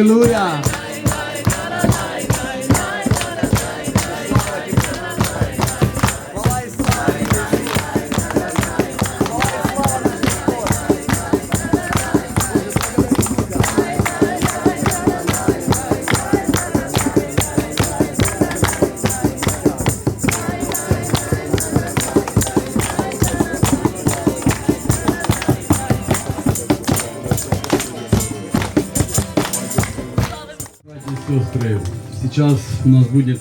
Аллилуйя! Сестры, сейчас у нас будет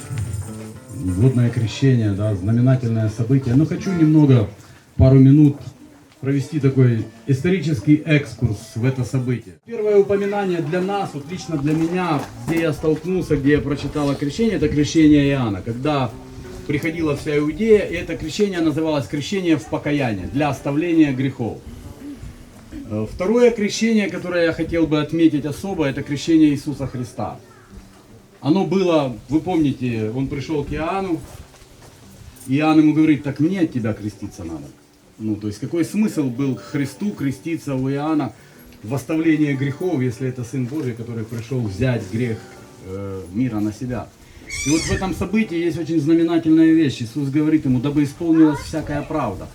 водное крещение, да, знаменательное событие. Но хочу немного, пару минут провести такой исторический экскурс в это событие. Первое упоминание для нас, вот лично для меня, где я столкнулся, где я прочитал о крещении, это крещение Иоанна. Когда приходила вся Иудея, и это крещение называлось крещение в покаяние, для оставления грехов. Э, Второе крещение, которое я хотел бы отметить особо, это крещение Иисуса Христа. Оно было, вы помните, он пришел к Иоанну, Иоанн ему говорит, так мне от тебя креститься надо. Ну, то есть какой смысл был Христу креститься у Иоанна в оставлении грехов, если это Сын Божий, который пришел взять грех э, мира на себя. И вот в этом событии есть очень знаменательная вещь. Иисус говорит ему, дабы исполнилась всякая правда.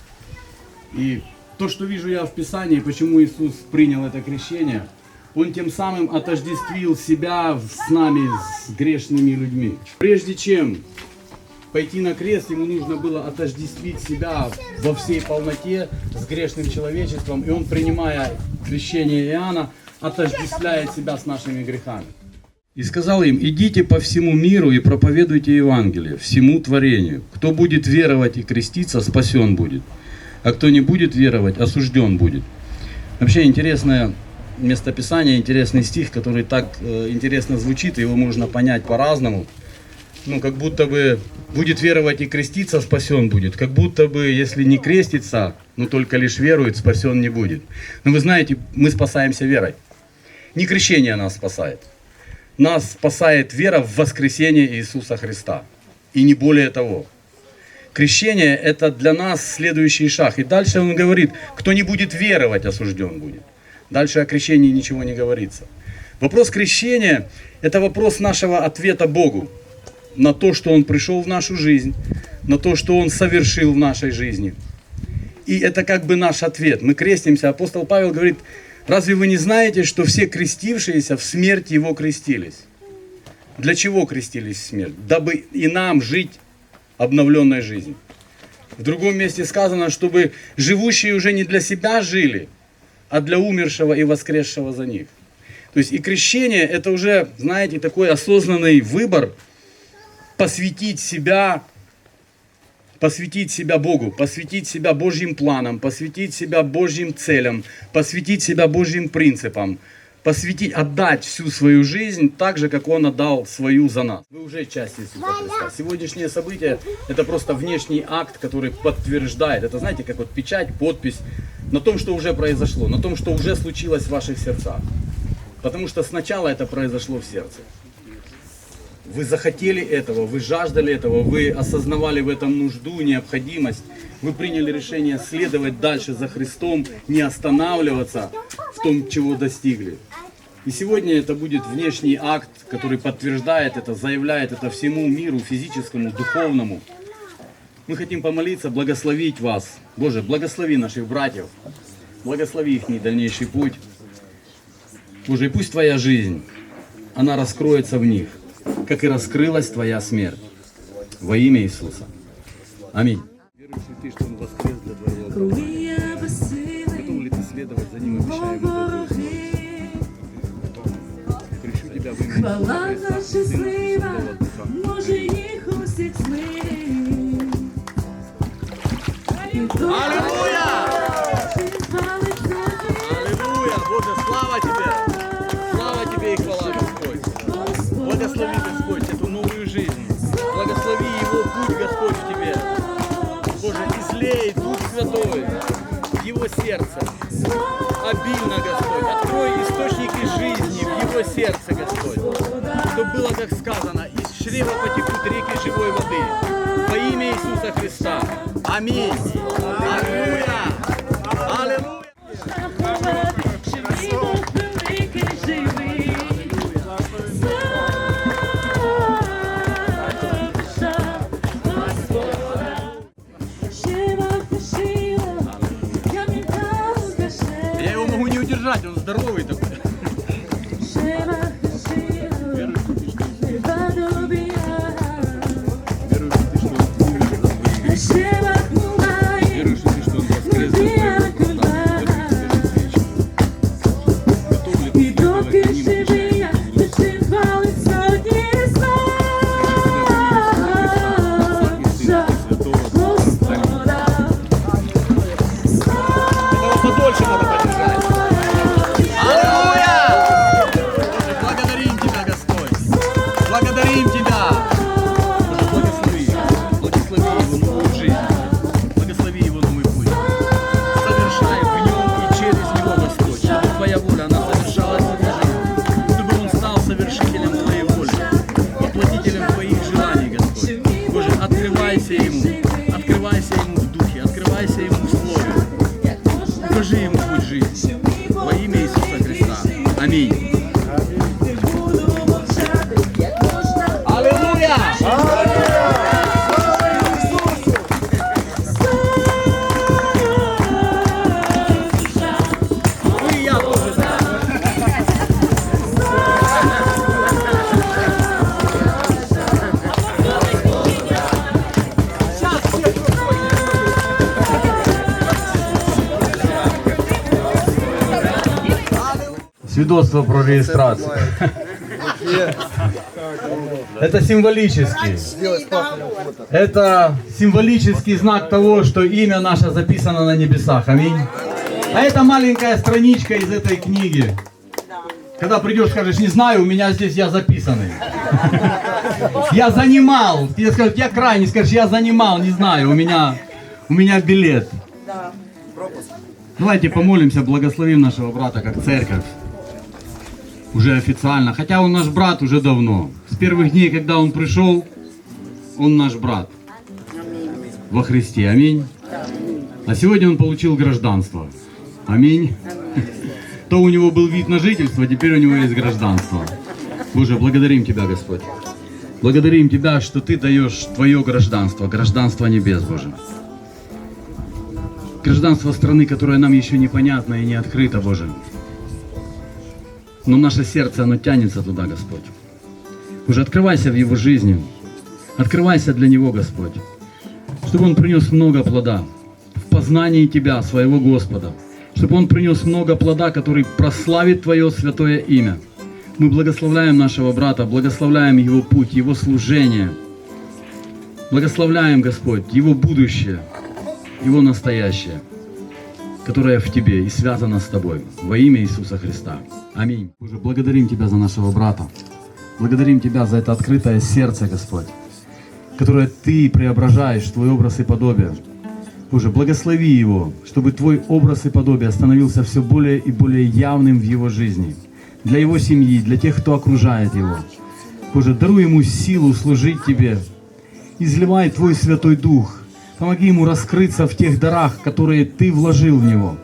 И то, что вижу я в Писании, почему Иисус принял это крещение, Он тем самым отождествил себя с нами, с грешными людьми. Прежде чем пойти на крест, ему нужно было отождествить себя во всей полноте с грешным человечеством, и он, принимая крещение Иоанна, отождествляет себя с нашими грехами. И сказал им, идите по всему миру и проповедуйте Евангелие, всему творению. Кто будет веровать и креститься, спасен будет. А кто не будет веровать, осужден будет. Вообще интересное местописание, интересный стих, который так э, интересно звучит, его можно понять по-разному. Ну, как будто бы будет веровать и креститься, спасен будет. Как будто бы, если не крестится, но только лишь верует, спасен не будет. Но вы знаете, мы спасаемся верой. Не крещение нас спасает. Нас спасает вера в воскресение Иисуса Христа. И не более того. Крещение – это для нас следующий шаг. И дальше он говорит, кто не будет веровать, осужден будет. Дальше о крещении ничего не говорится. Вопрос крещения – это вопрос нашего ответа Богу на то, что Он пришел в нашу жизнь, на то, что Он совершил в нашей жизни. И это как бы наш ответ. Мы крестимся. Апостол Павел говорит, разве вы не знаете, что все крестившиеся в смерть Его крестились? Для чего крестились в смерть? Дабы и нам жить обновленной жизнью. В другом месте сказано, чтобы живущие уже не для себя жили, а для умершего и воскресшего за них. То есть и крещение это уже, знаете, такой осознанный выбор посвятить себя, посвятить себя Богу, посвятить себя Божьим планам, посвятить себя Божьим целям, посвятить себя Божьим принципам, посвятить, отдать всю свою жизнь так же, как Он отдал свою за нас. Вы уже часть Иисуса Христа. Сегодняшнее событие – это просто внешний акт, который подтверждает. Это, знаете, как вот печать, подпись на том, что уже произошло, на том, что уже случилось в ваших сердцах. Потому что сначала это произошло в сердце. Вы захотели этого, вы жаждали этого, вы осознавали в этом нужду, необходимость. Вы приняли решение следовать дальше за Христом, не останавливаться в том, чего достигли. И сегодня это будет внешний акт, который подтверждает это, заявляет это всему миру, физическому, духовному. Мы хотим помолиться, благословить вас. Боже, благослови наших братьев, благослови их дальнейший путь. Боже, и пусть Твоя жизнь, она раскроется в них, как и раскрылась Твоя смерть. Во имя Иисуса. Аминь. Верующий ты, что Он воскрес для Твоего Коли я безсилий, Готов ли ты следовать за Ним, имя хвала Святого Духа. може їх усіх смирить. Аллилуйя! Боже, слава Тебе! Слава Тебе и хвала! Господь. Благослови, Господь, эту новую жизнь. Благослови его путь, Господь, в тебе. Боже, излей Дух Святой в его сердце. Обильно, Господь. Открой источники жизни в его сердце, Господь. Чтобы было, как сказано, из чрева потекут реки живой воды. Во имя Иисуса Христа. Аминь. Аллилуйя. Аллилуйя. Свидетельство про реєстрацію. Это символический. Это символический знак того, что имя наше записано на небесах. Аминь. А это маленькая страничка из этой книги. Когда придешь, скажешь, не знаю, у меня здесь я записанный. Я занимал. Тебе скажут, я крайний, скажешь, я занимал, не знаю, у меня, у меня билет. Давайте помолимся, благословим нашего брата как церковь. Уже официально. Хотя он наш брат уже давно. С первых дней, когда он пришел, он наш брат. Во Христе. Аминь. А сегодня он получил гражданство. Аминь. То у него был вид на жительство, теперь у него есть гражданство. Боже, благодарим Тебя, Господь. Благодарим Тебя, что Ты даешь Твое гражданство, гражданство небес, Боже. Гражданство страны, которое нам еще непонятно и не открыто, Боже. Но наше сердце, оно тянется туда, Господь. Уже открывайся в его жизни. Открывайся для него, Господь. Чтобы он принес много плода в познании Тебя, своего Господа. Чтобы он принес много плода, который прославит Твое святое имя. Мы благословляем нашего брата, благословляем его путь, его служение. Благословляем, Господь, его будущее, его настоящее которая в тебе и связана с тобой. Во имя Иисуса Христа. Аминь. Боже, благодарим Тебя за нашего брата. Благодарим Тебя за это открытое сердце, Господь, которое Ты преображаешь Твой образ и подобие. Боже, благослови его, чтобы Твой образ и подобие становился все более и более явным в его жизни. Для его семьи, для тех, кто окружает его. Боже, даруй ему силу служить Тебе. Изливай Твой Святой Дух. Помоги ему раскрыться в тех дарах, которые Ты вложил в него.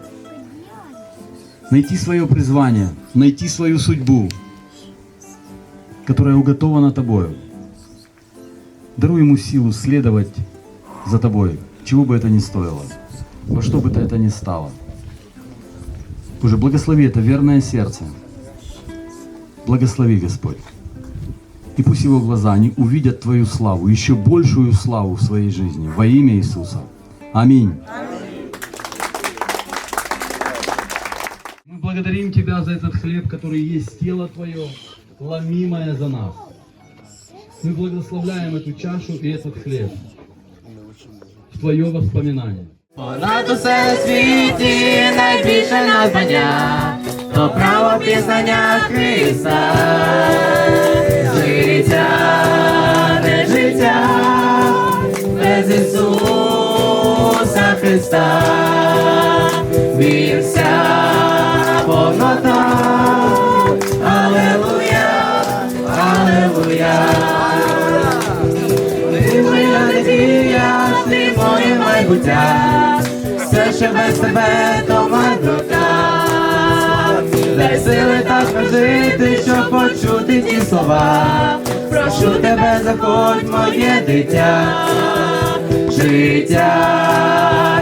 Найти свое призвание, найти свою судьбу, которая уготована Тобою. Даруй ему силу следовать за Тобой, чего бы это ни стоило, во что бы то это ни стало. Боже, благослови это верное сердце. Благослови, Господь И пусть его глаза, они увидят Твою славу, еще большую славу в своей жизни. Во имя Иисуса. Аминь. Мы благодарим Тебя за этот хлеб, который есть тело Твое, ломимое за нас. Мы благословляем эту чашу и этот хлеб в Твое воспоминание. Понад усе в світі найбільше надбання, то право пізнання Христа. Життя, не життя, без Ісуса Христа. Він вся повнота. Алелуя, алелуя. Ти моя надія, ти моє майбуття, все ще без тебе. Дай сили так жити, щоб почути ті слова. Прошу тебе, заходь, моє дитя, життя,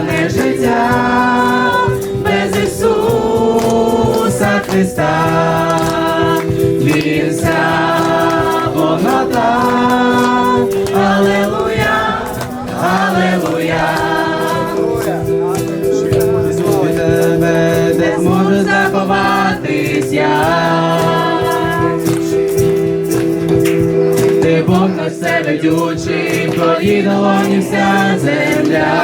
не життя, без Ісуса Христа, сядь, ти Бог на себе дючий, твої вся земля,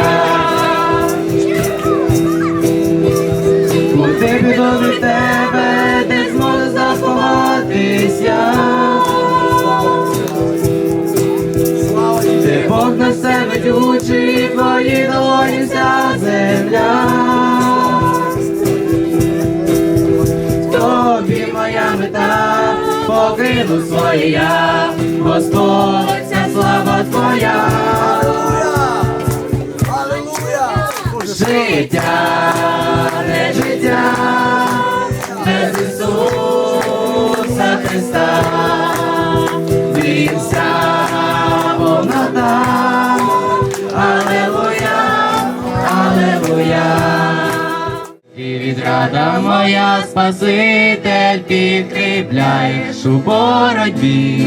Куди піду до тебе, де зможе заховатися. Ти Бог на себе дючий, твої долоні вся земля. Моя мета, покину своє я, Господь, ця слава твоя. Аллилуйя! Життя, не життя, без Ісуса Христа, вся повнота. Алелуя, Алелуя. І відрада моя Спаситель підкріпляєш у боротьбі.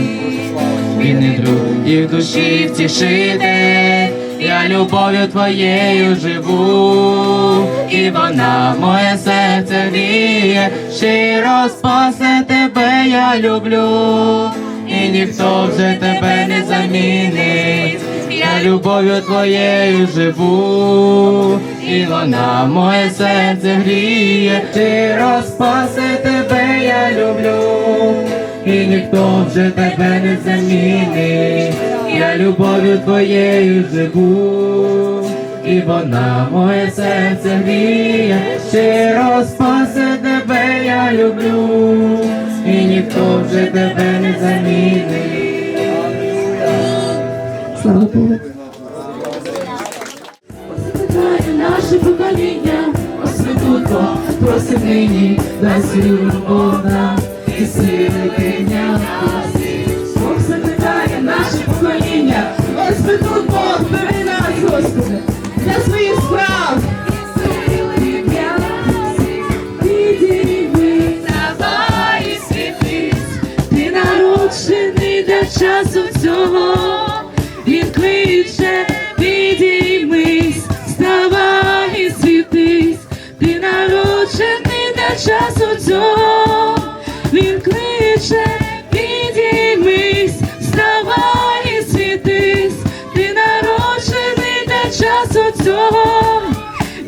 Він не друзів душі втішитель, я любов'ю твоєю живу, і вона в моє серце гріє, щиро спасе тебе я люблю, і ніхто вже тебе не замінить. Я любов'ю твоєю живу, і вона моє серце гріє, щиро спасе тебе я люблю, і ніхто вже тебе не замінить. Я любов'ю твоєю живу, і вона моє серце гріє, щиро спасе тебе я люблю, і ніхто вже тебе не замінить. Слава Богу. Нині, свою любов нам і сили підняти. Бог закликає наше покоління. Ось ми тут Бог, бери нас, Господи, для своїх справ. Часу цього, часу цього, він кличе, підіймись, вставай і світись, ти народжений для часу цього,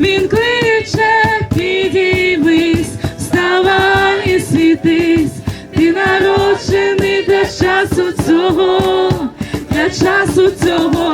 він кличе, підіймись, вставай і світись, ти народжений для часу цього, для часу цього.